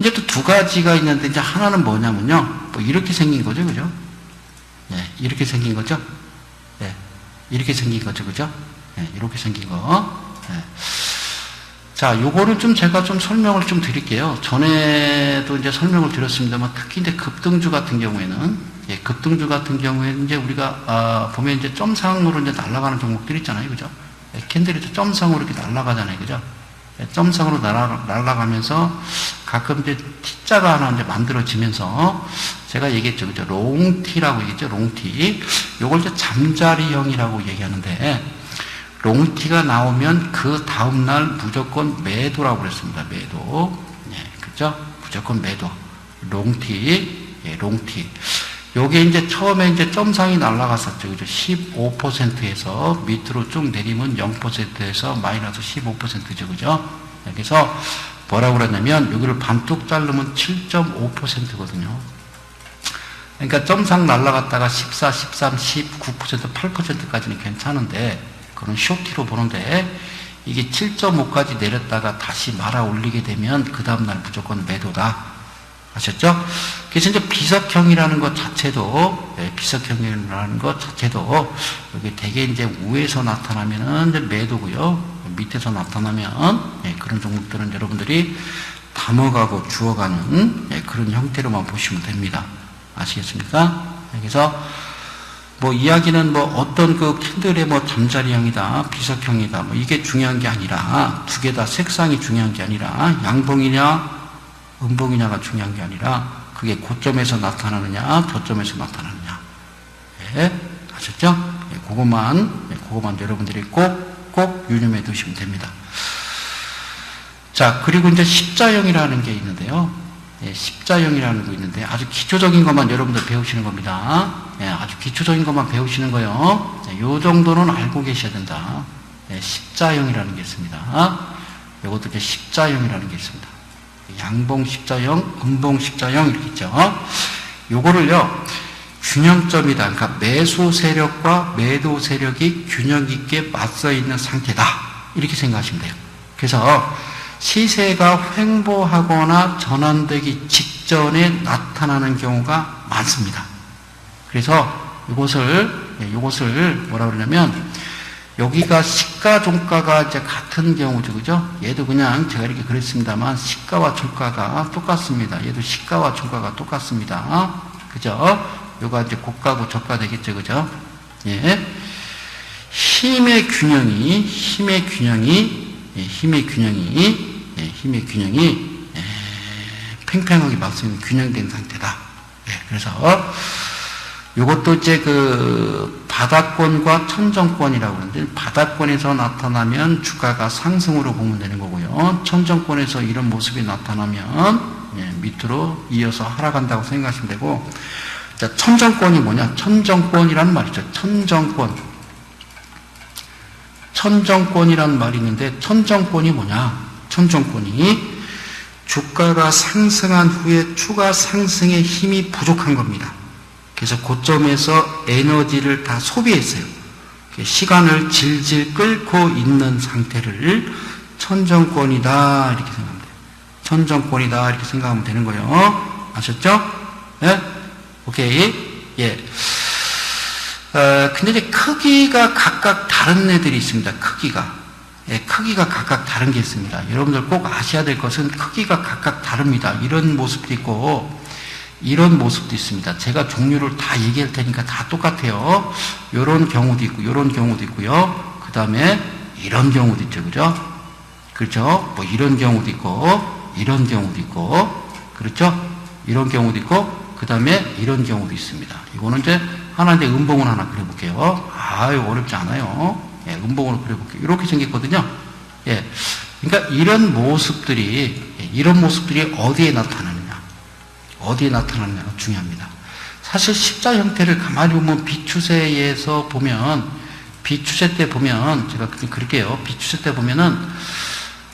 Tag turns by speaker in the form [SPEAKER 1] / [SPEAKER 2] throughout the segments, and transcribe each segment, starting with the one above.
[SPEAKER 1] 이제 또 두 가지가 있는데 이제 하나는 뭐냐면요. 뭐 이렇게 생긴 거죠, 그죠? 예, 이렇게 생긴 거죠. 예, 이렇게 생긴 거죠, 그죠? 예, 이렇게 생긴 거. 예. 자, 요거를 좀 제가 좀 설명을 좀 드릴게요. 전에도 이제 설명을 드렸습니다만 특히 이제 급등주 같은 경우에는 예, 급등주 같은 경우에는 이제 우리가 아, 보면 이제 점상으로 이제 날아가는 종목들 있잖아요, 그죠? 예, 캔들이 점상으로 이렇게 날아가잖아요, 그죠? 예, 점상으로 날아, 날아가면서 가끔 이제 T자가 하나 이제 만들어지면서 제가 얘기했죠, 그죠? 롱티라고 얘기했죠, 롱티. 요걸 이제 잠자리형이라고 얘기하는데 롱티가 나오면 그 다음날 무조건 매도라고 그랬습니다. 매도. 예, 그죠? 무조건 매도. 롱티. 예, 롱티. 요게 이제 처음에 이제 점상이 날라갔었죠. 그죠? 15%에서 밑으로 쭉 내리면 0%에서 마이너스 15%죠. 그죠? 예, 그래서 뭐라고 그랬냐면 여기를 반뚝 자르면 7.5%거든요. 그러니까 점상 날라갔다가 14, 13, 19%, 8%까지는 괜찮은데 그런 쇼티로 보는데 이게 7.5까지 내렸다가 다시 말아 올리게 되면 그 다음날 무조건 매도다. 아셨죠? 그래서 이제 비석형이라는 것 자체도, 예, 비석형이라는 것 자체도 여기 대개 이제 우에서 나타나면은 이제 매도고요. 밑에서 나타나면 예, 그런 종목들은 여러분들이 담아가고 주어가는 예, 그런 형태로만 보시면 됩니다. 아시겠습니까? 그래서 뭐 이야기는 뭐 어떤 그 캔들의 뭐 잠자리형이다, 비석형이다, 뭐 이게 중요한 게 아니라 두 개 다 색상이 중요한 게 아니라 양봉이냐, 음봉이냐가 중요한 게 아니라 그게 고점에서 나타나느냐, 저점에서 나타나느냐. 예, 아셨죠? 예, 그것만, 예, 그것만 여러분들이 꼭, 꼭 유념해 두시면 됩니다. 자, 그리고 이제 십자형이라는 게 있는데요. 예, 십자형이라는 거 있는데 아주 기초적인 것만 여러분들 배우시는 겁니다. 예, 아주 기초적인 것만 배우시는 거요. 예, 요 정도는 알고 계셔야 된다. 예, 십자형이라는 게 있습니다. 요것도 이제 십자형이라는 게 있습니다. 양봉 십자형, 음봉 십자형 이렇게 있죠. 요거를요. 균형점이다. 그러니까 매수 세력과 매도 세력이 균형 있게 맞서 있는 상태다. 이렇게 생각하시면 돼요. 그래서 시세가 횡보하거나 전환되기 직전에 나타나는 경우가 많습니다. 그래서 이것을 예, 이것을 뭐라 그러냐면 여기가 시가 종가가 이제 같은 경우죠, 그죠? 얘도 그냥 제가 이렇게 그랬습니다만 시가와 종가가 똑같습니다. 얘도 시가와 종가가 똑같습니다. 그죠? 요가 이제 고가고 저가 되겠죠, 그죠? 예. 힘의 균형이 힘의 균형이 예, 힘의 균형이 예, 힘의 균형이 예, 팽팽하게 맞으면 균형된 상태다. 예, 그래서 이것도 이제 그 바닥권과 천정권이라고 하는데 바닥권에서 나타나면 주가가 상승으로 보면 되는 거고요. 천정권에서 이런 모습이 나타나면 예, 밑으로 이어서 하락한다고 생각하시면 되고 자, 천정권이 뭐냐? 천정권이라는 말이죠. 천정권. 천정권이라는 말이 있는데 천정권이 뭐냐? 천정권이 주가가 상승한 후에 추가 상승의 힘이 부족한 겁니다. 그래서 고점에서 에너지를 다 소비했어요. 시간을 질질 끌고 있는 상태를 천정권이다 이렇게 생각하면 돼요. 천정권이다 이렇게 생각하면 되는 거예요. 아셨죠? 예? 오케이. 예. 어, 근데 이제 크기가 각각 다른 애들이 있습니다. 크기가. 예, 크기가 각각 다른 게 있습니다. 여러분들 꼭 아셔야 될 것은 크기가 각각 다릅니다. 이런 모습도 있고, 이런 모습도 있습니다. 제가 종류를 다 얘기할 테니까 다 똑같아요. 요런 경우도 있고, 요런 경우도 있고요. 그 다음에 이런 경우도 있죠. 그죠? 그렇죠? 뭐 이런 경우도 있고, 이런 경우도 있고, 그렇죠? 이런 경우도 있고, 그 다음에 이런 경우도 있습니다. 이거는 이제 하나 이제 음봉을 하나 그려볼게요. 아유, 어렵지 않아요. 예, 음봉으로 그려볼게요. 이렇게 생겼거든요. 예. 그러니까 이런 모습들이, 예, 이런 모습들이 어디에 나타나느냐. 어디에 나타나느냐가 중요합니다. 사실 십자 형태를 가만히 보면 비추세에서 보면, 비추세 때 보면, 제가 그냥 그릴게요. 비추세 때 보면은,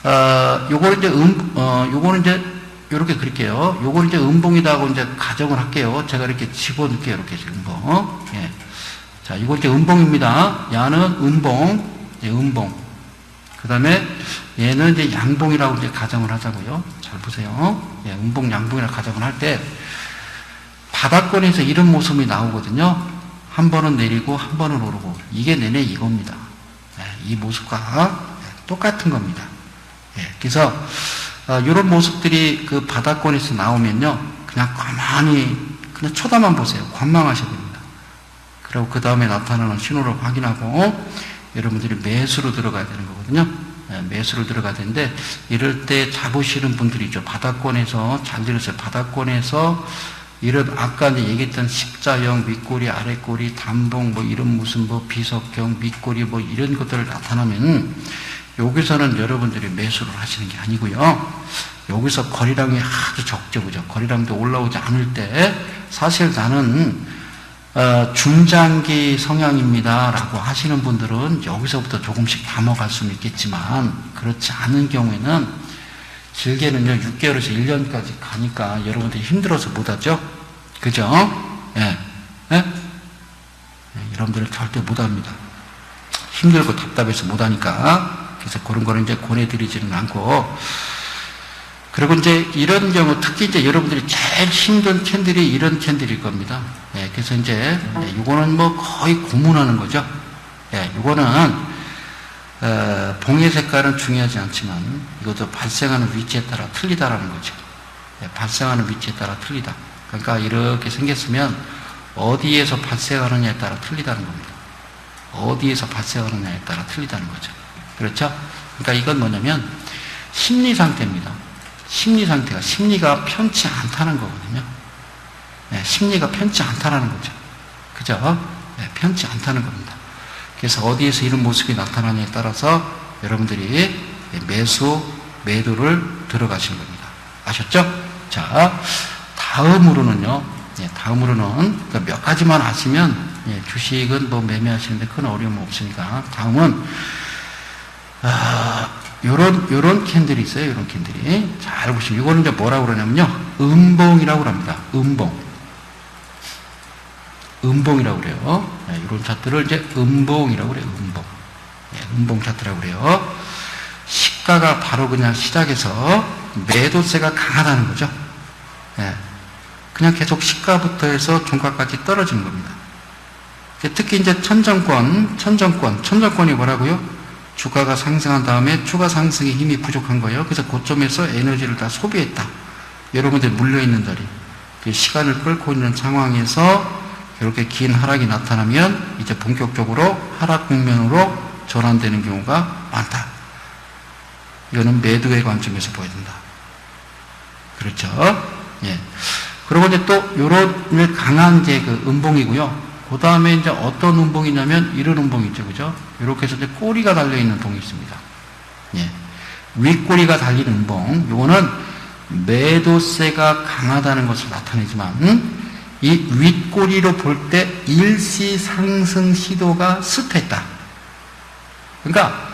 [SPEAKER 1] 어, 요거는 이제 음, 어, 요거는 이제 이렇게 그릴게요. 요걸 이제 음봉이다 하고 이제 가정을 할게요. 제가 이렇게 집어넣을게요. 이렇게 지금 음봉. 예. 자, 이거 이제 음봉입니다. 야는 음봉, 예, 음봉. 그 다음에 얘는 이제 양봉이라고 이제 가정을 하자고요. 잘 보세요. 예, 음봉, 양봉이라고 가정을 할 때 바닥권에서 이런 모습이 나오거든요. 한 번은 내리고 한 번은 오르고 이게 내내 이겁니다. 예, 이 모습과 똑같은 겁니다. 예, 그래서 이런 모습들이 그 바닥권에서 나오면요, 그냥 가만히 그냥 쳐다만 보세요. 관망하셔야 됩니다. 그리고 그 다음에 나타나는 신호를 확인하고 여러분들이 매수로 들어가야 되는 거거든요. 예, 매수로 들어가야 되는데 이럴 때 잡으시는 분들이죠. 바닥권에서 잘 들으세요. 바닥권에서 이런 아까 얘기했던 십자형 윗꼬리 아랫꼬리 단봉 뭐 이런 무슨 뭐 비석형 밑꼬리 뭐 이런 것들을 나타나면 여기서는 여러분들이 매수를 하시는 게 아니고요. 여기서 거리량이 아주 적죠, 그죠? 거리량도 올라오지 않을 때 사실 나는 어, 중장기 성향입니다라고 하시는 분들은 여기서부터 조금씩 담아갈 수는 있겠지만 그렇지 않은 경우에는 길게는요 6개월에서 1년까지 가니까 여러분들이 힘들어서 못하죠, 그죠? 예, 예? 예, 여러분들은 절대 못합니다. 힘들고 답답해서 못하니까 그래서 그런 거는 이제 권해드리지는 않고 그리고 이제 이런 경우 특히 이제 여러분들이 제일 힘든 캔들이 이런 캔들일 겁니다. 예, 그래서 이제 이거는 뭐 거의 고문하는 거죠. 예, 이거는 어, 봉의 색깔은 중요하지 않지만 이것도 발생하는 위치에 따라 틀리다라는 거죠. 예, 발생하는 위치에 따라 틀리다. 그러니까 이렇게 생겼으면 어디에서 발생하느냐에 따라 틀리다는 겁니다. 어디에서 발생하느냐에 따라 틀리다는 거죠. 그렇죠? 그러니까 이건 뭐냐면 심리 상태입니다. 심리 상태가 심리가 편치 않다는 거거든요. 네, 심리가 편치 않다라는 거죠. 그죠? 네, 편치 않다는 겁니다. 그래서 어디에서 이런 모습이 나타나냐에 따라서 여러분들이 매수, 매도를 들어가시는 겁니다. 아셨죠? 자, 다음으로는요, 예, 다음으로는 그러니까 몇 가지만 아시면 예, 주식은 뭐 매매하시는데 큰 어려움 없으니까 다음은 아, 요런, 요런 캔들이 있어요. 요런 캔들이. 잘 보시면, 이거는 이제 뭐라고 그러냐면요. 음봉이라고 합니다. 음봉. 음봉이라고 그래요. 네, 이런 차트를 이제 음봉이라고 그래요. 음봉. 네, 음봉 차트라고 그래요. 시가가 바로 그냥 시작해서 매도세가 강하다는 거죠. 네, 그냥 계속 시가부터 해서 종가까지 떨어지는 겁니다. 특히 이제 천정권, 천정권, 천정권이 뭐라고요? 주가가 상승한 다음에 추가 상승의 힘이 부족한 거예요. 그래서 고점에서 에너지를 다 소비했다. 여러분들 물려있는 자리. 그 시간을 끌고 있는 상황에서 이렇게 긴 하락이 나타나면 이제 본격적으로 하락 국면으로 전환되는 경우가 많다. 이거는 매도의 관점에서 보여야 된다. 그렇죠? 예. 그리고 이제 또, 요런 강한 이제 그 음봉이고요. 그 다음에 이제 어떤 음봉이냐면 이런 음봉이 있죠. 그죠? 이렇게 해서 이제 꼬리가 달려있는 봉이 있습니다. 예. 윗꼬리가 달린 음봉. 요거는 매도세가 강하다는 것을 나타내지만, 이 윗꼬리로 볼 때 일시 상승 시도가 습했다. 그러니까,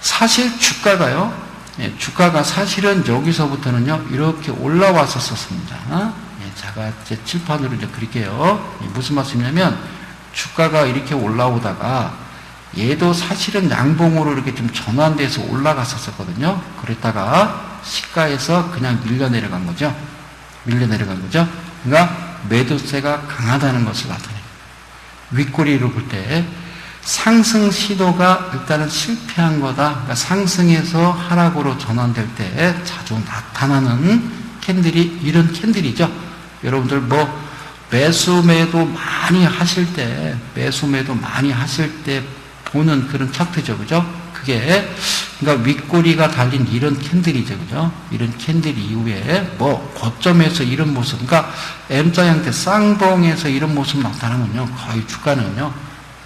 [SPEAKER 1] 사실 주가가요, 예, 주가가 사실은 여기서부터는요, 이렇게 올라왔었습니다. 제가 제 칠판으로 이제 그릴게요. 무슨 말씀이냐면 주가가 이렇게 올라오다가 얘도 사실은 양봉으로 이렇게 좀 전환돼서 올라갔었거든요. 그랬다가 시가에서 그냥 밀려 내려간 거죠. 밀려 내려간 거죠. 그러니까 매도세가 강하다는 것을 나타내요. 윗꼬리로 볼 때 상승 시도가 일단은 실패한 거다. 그러니까 상승에서 하락으로 전환될 때 자주 나타나는 캔들이 이런 캔들이죠. 여러분들 뭐 매수매도 많이 하실 때 매수매도 많이 하실 때 보는 그런 차트죠, 그죠? 그게 그러니까 윗꼬리가 달린 이런 캔들이죠, 그죠? 이런 캔들 이후에 뭐 고점에서 이런 모습, 그러니까 M자 형태 쌍봉에서 이런 모습 나타나면요, 거의 주가는요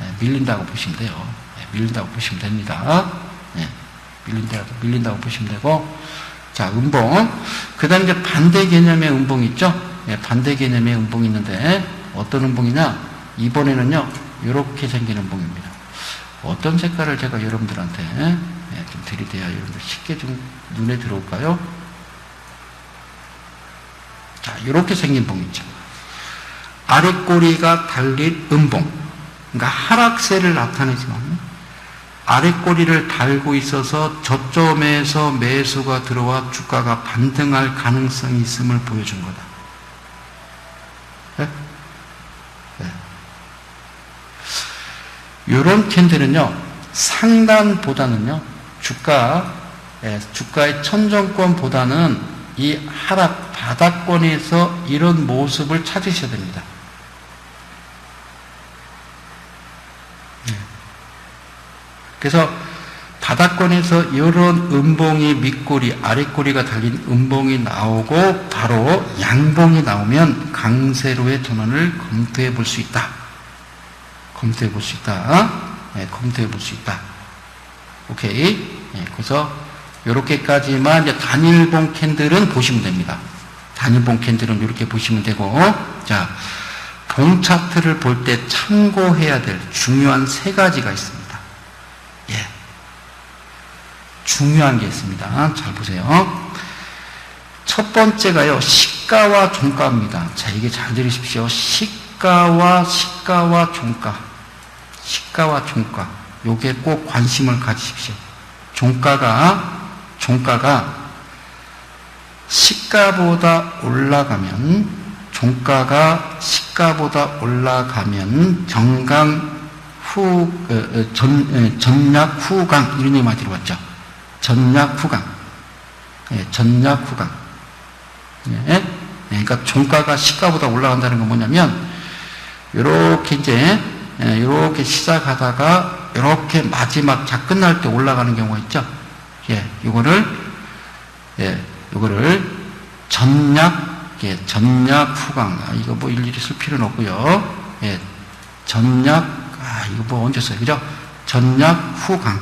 [SPEAKER 1] 네, 밀린다고 보시면 돼요. 네, 밀린다고 보시면 됩니다. 네, 밀린다고 밀린다고 보시면 되고, 자 음봉, 그다음 이제 반대 개념의 음봉 있죠? 예, 반대 개념의 음봉이 있는데 어떤 음봉이냐? 이번에는요 이렇게 생긴 음봉입니다. 어떤 색깔을 제가 여러분들한테 예, 좀 들이대야 여러분들 쉽게 좀 눈에 들어올까요? 자, 이렇게 생긴 봉 있죠. 아랫꼬리가 달린 음봉. 그러니까 하락세를 나타내지만 아래 꼬리를 달고 있어서 저점에서 매수가 들어와 주가가 반등할 가능성이 있음을 보여준 거다. 네? 네. 이런 캔들은요, 상단보다는요, 주가, 예, 주가의 천정권보다는 이 하락 바닥권에서 이런 모습을 찾으셔야 됩니다. 네. 그래서 바닥권에서 이런 음봉이 밑꼬리, 아랫꼬리가 달린 음봉이 나오고 바로 양봉이 나오면 강세로의 전환을 검토해 볼 수 있다. 검토해 볼 수 있다. 네, 검토해 볼 수 있다. 오케이. 네, 그래서 이렇게까지만 이제 단일봉 캔들은 보시면 됩니다. 단일봉 캔들은 이렇게 보시면 되고, 자, 봉 차트를 볼 때 참고해야 될 중요한 세 가지가 있습니다. 예. 중요한 게 있습니다. 잘 보세요. 첫 번째가요, 시가와 종가입니다. 자, 이게 잘 들으십시오. 시가와, 시가와 종가. 시가와 종가. 요게 꼭 관심을 가지십시오. 종가가, 종가가 시가보다 올라가면, 종가가 시가보다 올라가면 정강 후, 어, 어, 전, 어, 전략 후강, 이런 얘기 많이 들어봤죠. 전략 후강. 예, 전략 후강. 예, 그러니까 종가가 시가보다 올라간다는 건 뭐냐면, 요렇게 이제, 예, 요렇게 시작하다가, 요렇게 마지막 자 끝날 때 올라가는 경우가 있죠. 예, 요거를, 예, 요거를 전략, 예, 전략 후강. 아, 이거 뭐 일일이 쓸 필요는 없고요. 예, 전략, 아, 이거 뭐 언제 써요? 그죠? 전략 후강.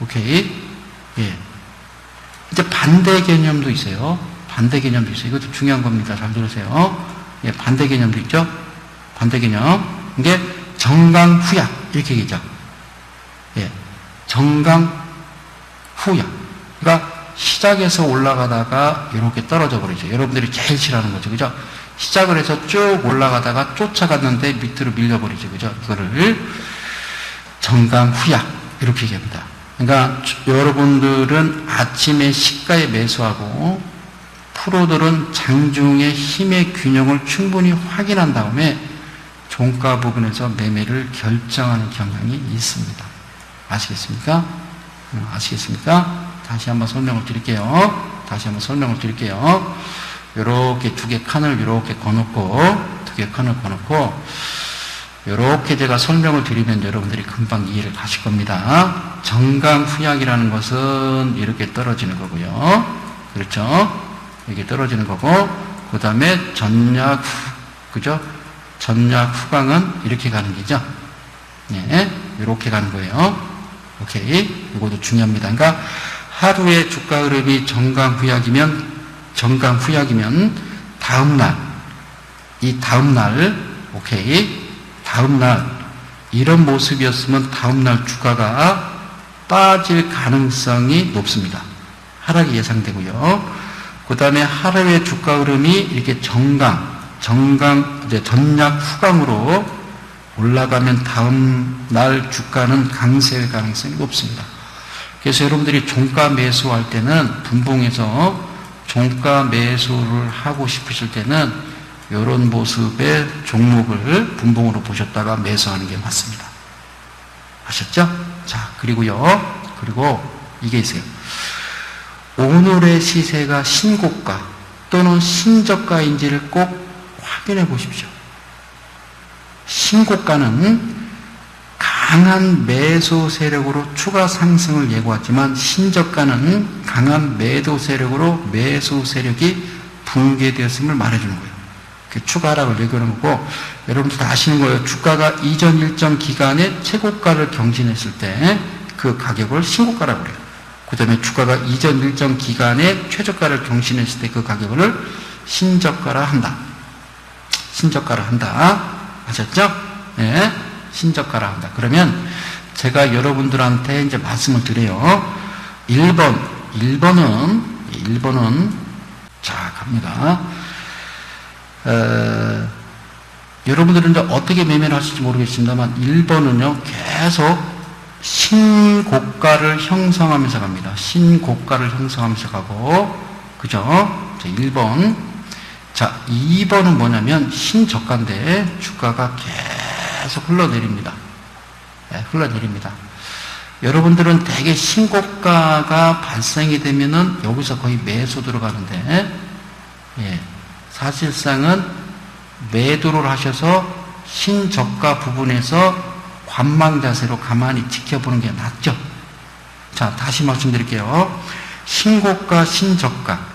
[SPEAKER 1] 오케이. 예. 이제 반대 개념도 있어요. 반대 개념도 있어요. 이것도 중요한 겁니다. 잘 들으세요. 예, 반대 개념도 있죠? 반대 개념. 이게 정강 후약. 이렇게 얘기죠. 예. 정강 후약. 그러니까 시작해서 올라가다가 이렇게 떨어져 버리죠. 여러분들이 제일 싫어하는 거죠. 그죠? 시작을 해서 쭉 올라가다가 쫓아갔는데 밑으로 밀려버리죠. 그죠? 이거를 정강 후약. 이렇게 얘기합니다. 그러니까 여러분들은 아침에 시가에 매수하고 프로들은 장중의 힘의 균형을 충분히 확인한 다음에 종가 부분에서 매매를 결정하는 경향이 있습니다. 아시겠습니까? 음, 아시겠습니까? 다시 한번 설명을 드릴게요. 다시 한번 설명을 드릴게요. 이렇게 두 개 칸을 이렇게 거놓고 두 개 칸을 거놓고 이렇게 제가 설명을 드리면 여러분들이 금방 이해를 하실 겁니다. 정강 후약이라는 것은 이렇게 떨어지는 거고요. 그렇죠? 이렇게 떨어지는 거고, 그 다음에 후, 그죠? 전략 후강은 이렇게 가는 거죠. 예, 이렇게 가는 거예요. 오케이. 이것도 중요합니다. 그러니까 하루의 주가 흐름이 정강 후약이면, 정강 후약이면 다음날, 이 다음날, 오케이. 다음날 이런 모습이었으면 다음날 주가가 빠질 가능성이 높습니다. 하락이 예상되고요. 그 다음에 하루의 주가 흐름이 이렇게 정강, 정강, 이제 전략 후강으로 올라가면 다음날 주가는 강세일 가능성이 높습니다. 그래서 여러분들이 종가 매수할 때는 분봉에서 종가 매수를 하고 싶으실 때는 이런 모습의 종목을 분봉으로 보셨다가 매수하는 게 맞습니다. 아셨죠? 자, 그리고요. 그리고 이게 있어요. 오늘의 시세가 신고가 또는 신저가인지를 꼭 확인해 보십시오. 신고가는 강한 매수 세력으로 추가 상승을 예고하지만 신저가는 강한 매도 세력으로 매수 세력이 붕괴되었음을 말해주는 거예요. 추가 하락을 얘기하는 거고 여러분들 다 아시는 거예요. 주가가 이전 일정 기간에 최고가를 경신했을 때 그 가격을 신고가라고 그래요. 그 다음에 주가가 이전 일정 기간에 최저가를 경신했을 때 그 가격을 신저가라 한다. 신저가라 한다. 아셨죠? 네. 신저가라 한다. 그러면 제가 여러분들한테 이제 말씀을 드려요. 1번, 1번은, 1번은, 자, 갑니다. 에, 여러분들은 이제 어떻게 매매를 하실지 모르겠습니다만 1번은요 계속 신고가를 형성하면서 갑니다. 신고가를 형성하면서 가고, 그죠? 자, 1번. 자, 2번은 뭐냐면 신저가인데 주가가 계속 흘러내립니다. 네, 흘러내립니다. 여러분들은 대개 신고가가 발생이 되면은 여기서 거의 매수 들어가는데, 예, 사실상은 매도를 하셔서 신저가 부분에서 관망 자세로 가만히 지켜보는 게 낫죠. 자, 다시 말씀드릴게요. 신고가, 신저가.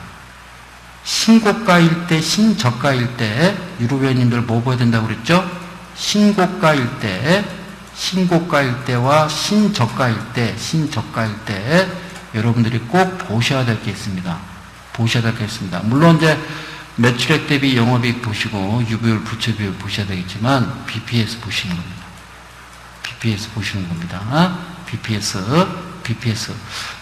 [SPEAKER 1] 신고가일 때, 신저가일 때, 유로회원님들 뭐 봐야 된다고 그랬죠? 신고가일 때, 신고가일 때와 신저가일 때, 신저가일 때, 여러분들이 꼭 보셔야 될 게 있습니다. 보셔야 될 게 있습니다. 물론 이제 매출액 대비 영업이익 보시고 유비율, 부채 비율 보셔야 되겠지만 BPS 보시는 겁니다. BPS 보시는 겁니다. BPS, BPS.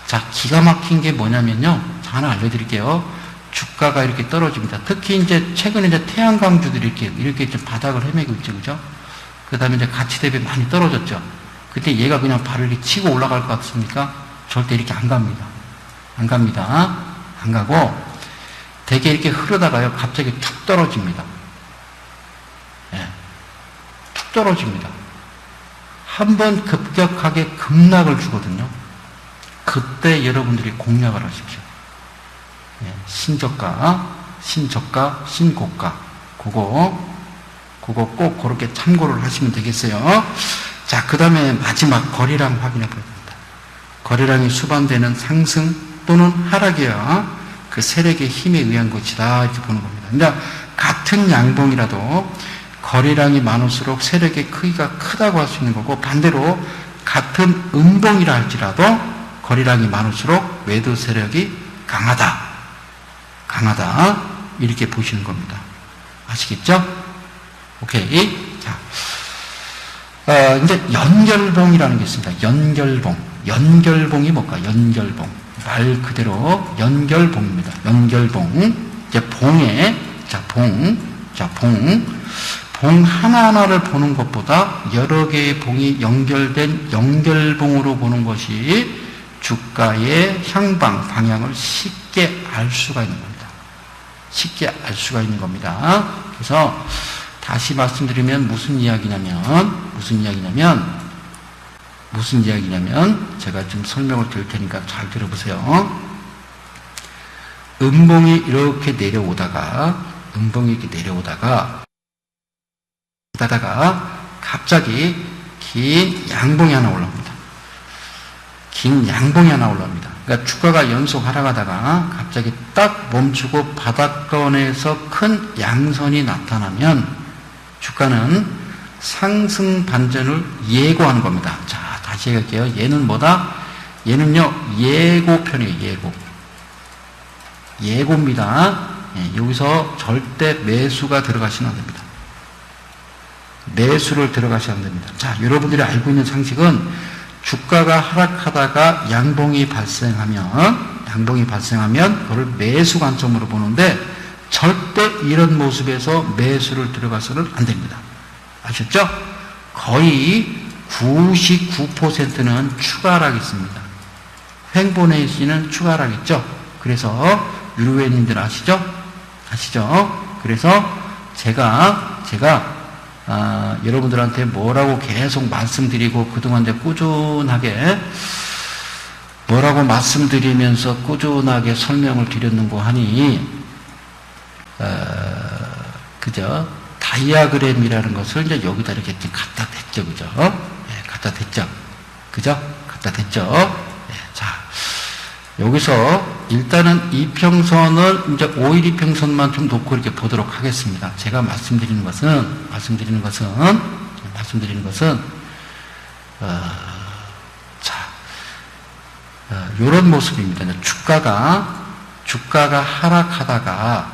[SPEAKER 1] 자, 기가 막힌 게 뭐냐면요. 하나 알려드릴게요. 주가가 이렇게 떨어집니다. 특히 이제 최근에 이제 태양광주들이 이렇게, 이렇게 좀 바닥을 헤매고 있죠. 그죠? 그 다음에 이제 가치 대비 많이 떨어졌죠. 그때 얘가 그냥 발을 이렇게 치고 올라갈 것 같습니까? 절대 이렇게 안 갑니다. 안 갑니다. 안 가고, 되게 이렇게 흐르다가요, 갑자기 툭 떨어집니다. 예. 툭 떨어집니다. 한 번 급격하게 급락을 주거든요. 그때 여러분들이 공략을 하십시오. 예, 신저가, 신저가, 신고가. 그거, 그거 꼭 그렇게 참고를 하시면 되겠어요. 자, 그 다음에 마지막 거래량 확인해 보야 됩니다. 거래량이 수반되는 상승 또는 하락이야. 그 세력의 힘에 의한 것이다. 이렇게 보는 겁니다. 그러니까 같은 양봉이라도 거래량이 많을수록 세력의 크기가 크다고 할 수 있는 거고 반대로 같은 음봉이라 할지라도 거래량이 많을수록 매도 세력이 강하다. 강하다. 이렇게 보시는 겁니다. 아시겠죠? 오케이. 자. 어, 이제 연결봉이라는 게 있습니다. 연결봉. 연결봉이 뭘까? 연결봉. 말 그대로 연결봉입니다. 연결봉. 이제 봉에, 자, 봉. 자, 봉. 봉 하나하나를 보는 것보다 여러 개의 봉이 연결된 연결봉으로 보는 것이 주가의 향방, 방향을 쉽게 알 수가 있는 겁니다. 쉽게 알 수가 있는 겁니다. 그래서 다시 말씀드리면 무슨 이야기냐면, 무슨 이야기냐면, 무슨 이야기냐면, 제가 좀 설명을 드릴 테니까 잘 들어보세요. 음봉이 이렇게 내려오다가, 음봉이 이렇게 내려오다가, 다다가 갑자기 긴 양봉이 하나 올라옵니다. 긴 양봉이 하나 올라옵니다. 그러니까 주가가 연속 하락하다가 갑자기 딱 멈추고 바닥권에서 큰 양선이 나타나면 주가는 상승 반전을 예고하는 겁니다. 자, 다시 얘기할게요. 얘는 뭐다? 얘는요, 예고편이에요, 예고. 예고입니다. 예, 여기서 절대 매수가 들어가시면 안 됩니다. 매수를 들어가셔야 됩니다. 자, 여러분들이 알고 있는 상식은 주가가 하락하다가 양봉이 발생하면, 양봉이 발생하면 그걸 매수 관점으로 보는데 절대 이런 모습에서 매수를 들어가서는 안 됩니다. 아셨죠? 거의 99%는 추가하락 있습니다. 횡보내시는 추가하락 있죠? 그래서 유료회님들 아시죠? 아시죠? 그래서 제가, 제가 아, 여러분들한테 뭐라고 계속 말씀드리고 그동안 이제 꾸준하게 뭐라고 말씀드리면서 꾸준하게 설명을 드렸는고 하니 어, 그죠 다이아그램이라는 것을 이제 여기다 이렇게 갖다 댔죠 그죠 네, 갖다 댔죠 그죠 갖다 댔죠 네, 자 여기서 일단은 이평선을 이제 5일 이평선만 좀 놓고 이렇게 보도록 하겠습니다. 제가 말씀드리는 것은 말씀드리는 것은 말씀드리는 것은 어, 자 어, 이런 모습입니다. 주가가 주가가 하락하다가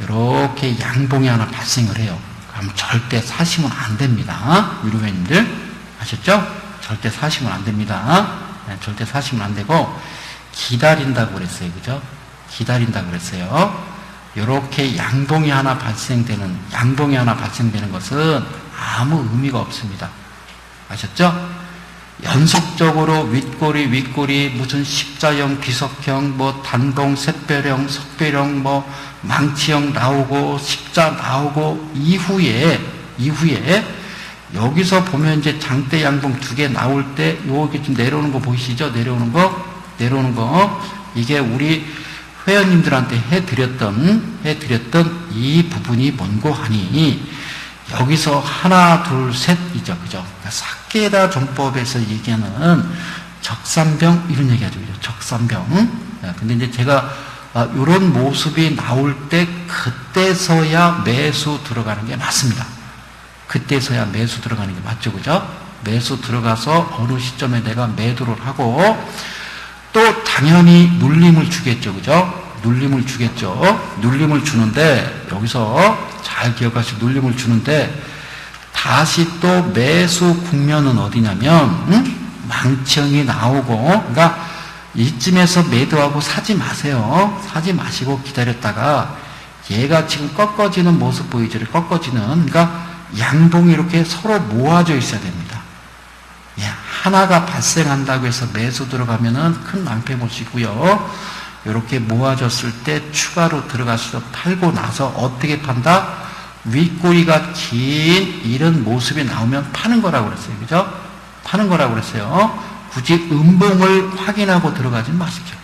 [SPEAKER 1] 이렇게 양봉이 하나 발생을 해요. 그럼 절대 사시면 안 됩니다. 유료회님들 아셨죠? 절대 사시면 안 됩니다. 네, 절대 사시면 안 되고 기다린다고 그랬어요. 그죠? 기다린다고 그랬어요. 이렇게 양봉이 하나 발생되는, 양봉이 하나 발생되는 것은 아무 의미가 없습니다. 아셨죠? 연속적으로 윗꼬리 윗꼬리 무슨 십자형 비석형 뭐 단동 샛별형 석별형 뭐 망치형 나오고 십자 나오고 이후에 이후에 여기서 보면 이제 장대 양봉 두 개 나올 때 요게 좀 내려오는 거 보이시죠? 내려오는 거 내려오는 거 이게 우리 회원님들한테 해드렸던 해드렸던 이 부분이 뭔고 하니 여기서 하나 둘 셋이죠 그죠? 그러니까 사케다 정법에서 얘기하는 적산병 이런 얘기하죠 그죠? 적산병 네, 근데 이제 제가 이런 모습이 나올 때 그때서야 매수 들어가는 게 맞습니다. 그때서야 매수 들어가는 게 맞죠, 그죠? 매수 들어가서 어느 시점에 내가 매도를 하고 또 당연히 눌림을 주겠죠, 그죠? 눌림을 주겠죠. 눌림을 주는데 여기서 잘 기억하시고 눌림을 주는데 다시 또 매수 국면은 어디냐면 응? 망청이 나오고 그러니까 이쯤에서 매도하고 사지 마세요. 사지 마시고 기다렸다가 얘가 지금 꺾어지는 모습 보이죠? 꺾어지는 그러니까 양봉이 이렇게 서로 모아져 있어야 됩니다. 예, 하나가 발생한다고 해서 매수 들어가면은 큰 낭패 보시고요. 이렇게 모아졌을 때 추가로 들어가서 팔고 나서 어떻게 판다? 윗꼬리가 긴 이런 모습이 나오면 파는 거라고 그랬어요. 그죠? 파는 거라고 그랬어요. 굳이 음봉을 확인하고 들어가지 마십시오.